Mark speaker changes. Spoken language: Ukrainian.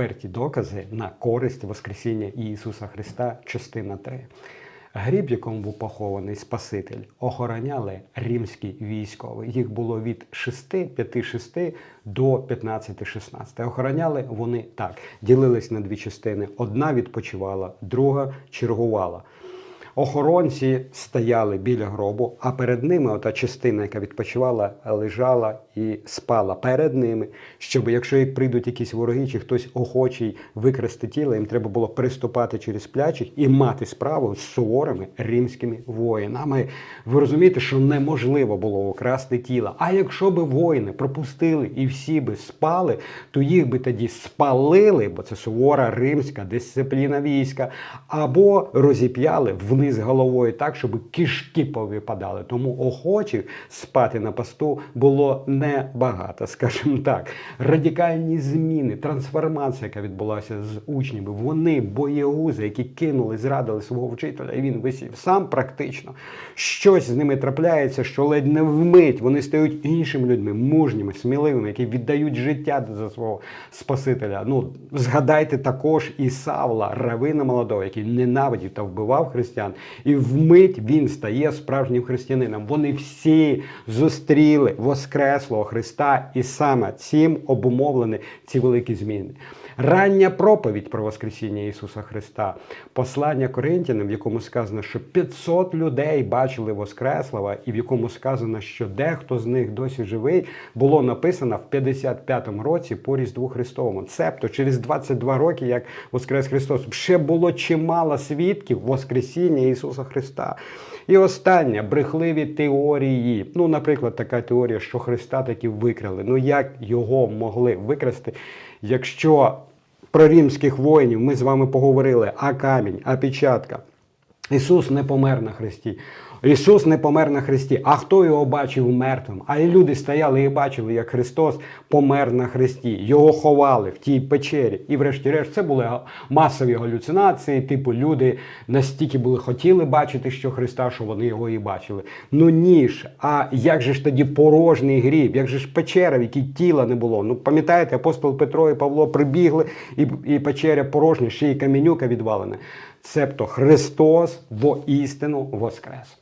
Speaker 1: вперті докази на користь Воскресіння Ісуса Христа, частина 3. Гріб, якому був похований Спаситель, охороняли римські військові. Їх було від 6, 5-6 до 15-16. Охороняли вони так, ділились на дві частини. Одна відпочивала, друга чергувала. Охоронці стояли біля гробу, а перед ними ота частина, яка відпочивала, лежала і спала перед ними, щоб якщо їх прийдуть якісь вороги чи хтось охочий викрасти тіло, їм треба було переступати через плячих і мати справу з суворими римськими воїнами. Ви розумієте, що неможливо було украсти тіло. А якщо би воїни пропустили і всі би спали, то їх би тоді спалили, бо це сувора римська дисципліна війська, або розіп'яли вниз головою так, щоб кишки повипадали. Тому охочих спати на посту було небагато, скажімо так. Радикальні зміни, трансформація, яка відбулася з учнями, вони боєгузи, які кинули, зрадили свого вчителя, і він висів сам практично. Щось з ними трапляється, що ледь не вмить. Вони стають іншими людьми, мужніми, сміливими, які віддають життя за свого Спасителя. Ну, згадайте також і Савла, равина молодого, який ненавидів та вбивав християн. І вмить він стає справжнім християнином. Вони всі зустріли Воскреслого Христа, і саме цим обумовлені ці великі зміни. Рання проповідь про Воскресіння Ісуса Христа, послання Коринтянам, в якому сказано, що 500 людей бачили Воскреслого, і в якому сказано, що дехто з них досі живий, було написано в 55-му році по Різдву Христовому. Цебто через 22 роки, як Воскрес Христос, ще було чимало свідків Воскресіння Ісуса Христа. І останнє брехливі теорії. Ну, наприклад, така теорія, що Христа таки викрали. Ну як його могли викрасти, якщо про римських воїнів ми з вами поговорили, а камінь, а печатка. Ісус не помер на хресті. Ісус не помер на хресті. А хто його бачив мертвим? А і люди стояли і бачили, як Христос помер на хресті. Його ховали в тій печері. І, врешті-решт, це були масові галюцинації. Типу, люди настільки були хотіли бачити, що Христа, що вони його і бачили. Ну ні ж, а як же ж тоді порожній гріб? Як же ж печера, в якій тіла не було? Ну пам'ятаєте, апостол Петро і Павло прибігли, і, і печеря порожня, ще й каменюка відвалена. Цебто Христос воістину воскрес.